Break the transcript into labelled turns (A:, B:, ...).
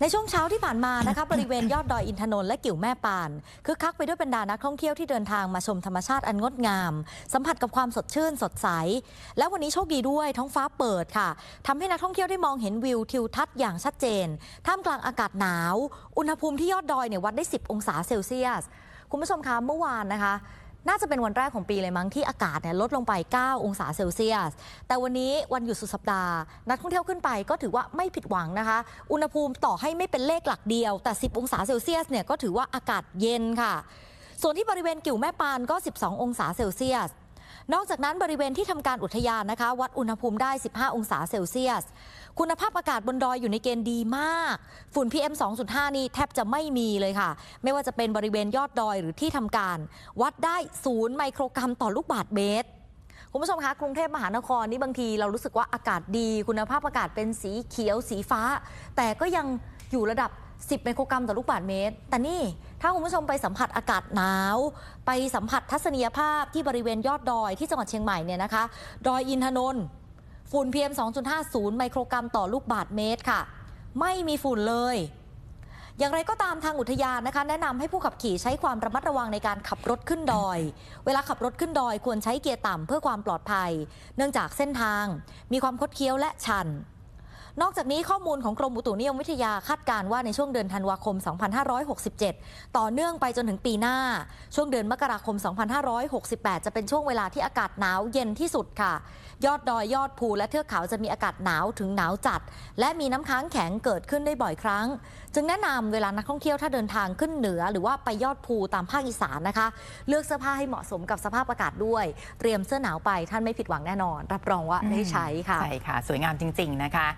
A: ในช่วงเช้าที่ผ่านมานะคะบริเวณยอดดอยอินทนนท์และกิ่วแม่ปานคึกคักไปด้วยบรรดานักท่องเที่ยวที่เดินทางมาชมธรรมชาติอันงดงาม สัมผัสกับความสดชื่นสดใส และวันนี้โชคดีด้วยท้องฟ้าเปิดค่ะทำให้นักท่องเที่ยวได้มองเห็นวิวทิวทัศน์อย่างชัดเจน ท่ามกลางอากาศหนาว อุณหภูมิที่ยอดดอยเนี่ยวัดได้ 10 องศาเซลเซียส คุณผู้ชมคะเมื่อวานนะคะ น่าจะเป็นวันแรกของปีเลยมั้งที่อากาศเนี่ยลดลงไป 9 องศาเซลเซียส แต่วันนี้วันหยุดสุดสัปดาห์ นักท่องเที่ยวขึ้นไปก็ถือว่าไม่ผิดหวังนะคะ อุณหภูมิต่อให้ไม่เป็นเลขหลักเดียว แต่ 10 องศาเซลเซียสเนี่ยก็ถือว่าอากาศเย็นค่ะ ส่วนที่บริเวณกิ่วแม่ปานก็ 12 องศาเซลเซียส นอกจากนั้นบริเวณที่ทำการอุทยานนะคะ วัดอุณหภูมิได้ 15 องศาเซลเซียส คุณภาพอากาศบนดอยอยู่ในเกณฑ์ดีมาก ฝุ่น PM 2.5 นี่แทบจะไม่มีเลยค่ะ ไม่ว่าจะเป็นบริเวณยอดดอยหรือที่ทำการ วัดได้ศูนย์ไมโครกรัมต่อลูกบาศก์เมตรคุณผู้ชมคะกรุงเทพมหานครนี่บางทีเรารู้สึกว่าอากาศดี คุณภาพอากาศเป็นสีเขียวสีฟ้า แต่ก็ยังอยู่ระดับ 10 ไมโครกรัมต่อลูกบาศก์เมตร แต่นี่ถ้าคุณผู้ชมไปสัมผัสอากาศหนาว ไปสัมผัสทัศนียภาพที่บริเวณยอดดอยที่จังหวัดเชียงใหม่เนี่ยนะคะ ดอยอินทนนท์ฝุ่น PM 2.50 ไมโครกรัมต่อลูกบาศก์เมตรค่ะ ไม่มีฝุ่นเลย อย่างไรก็ตามทางอุทยานนะคะ แนะนำให้ผู้ขับขี่ใช้ความระมัดระวังในการขับรถขึ้นดอย เวลาขับรถขึ้นดอยควรใช้เกียร์ต่ำเพื่อความปลอดภัย เนื่องจากเส้นทาง มีความคดเคี้ยวและชัน นอกจากนี้ข้อมูลของกรมอุตุนิยมวิทยาคาดการณ์ว่าในช่วงเดือนธันวาคม 2567 ต่อเนื่องไปจนถึงปีหน้า ช่วงเดือนมกราคม 2568 จะเป็นช่วงเวลาที่อากาศหนาวเย็นที่สุดค่ะ ยอดดอยยอดภูและเทือกเขาจะมีอากาศหนาวถึงหนาวจัด และมีน้ำค้างแข็งเกิดขึ้นได้บ่อยครั้ง จึงแนะนำเวลานักท่องเที่ยวถ้าเดินทางขึ้นเหนือ หรือว่าไปยอดภูตามภาคอีสานนะคะ เลือกเสื้อผ้าให้เหมาะสมกับสภาพอากาศด้วย เตรียมเสื้อหนาวไปท่านไม่ผิดหวังแน่นอน รับรองว่าได้ใช้ค่ะ
B: ใช่ค่ะ สวยงามจริง ๆ นะคะ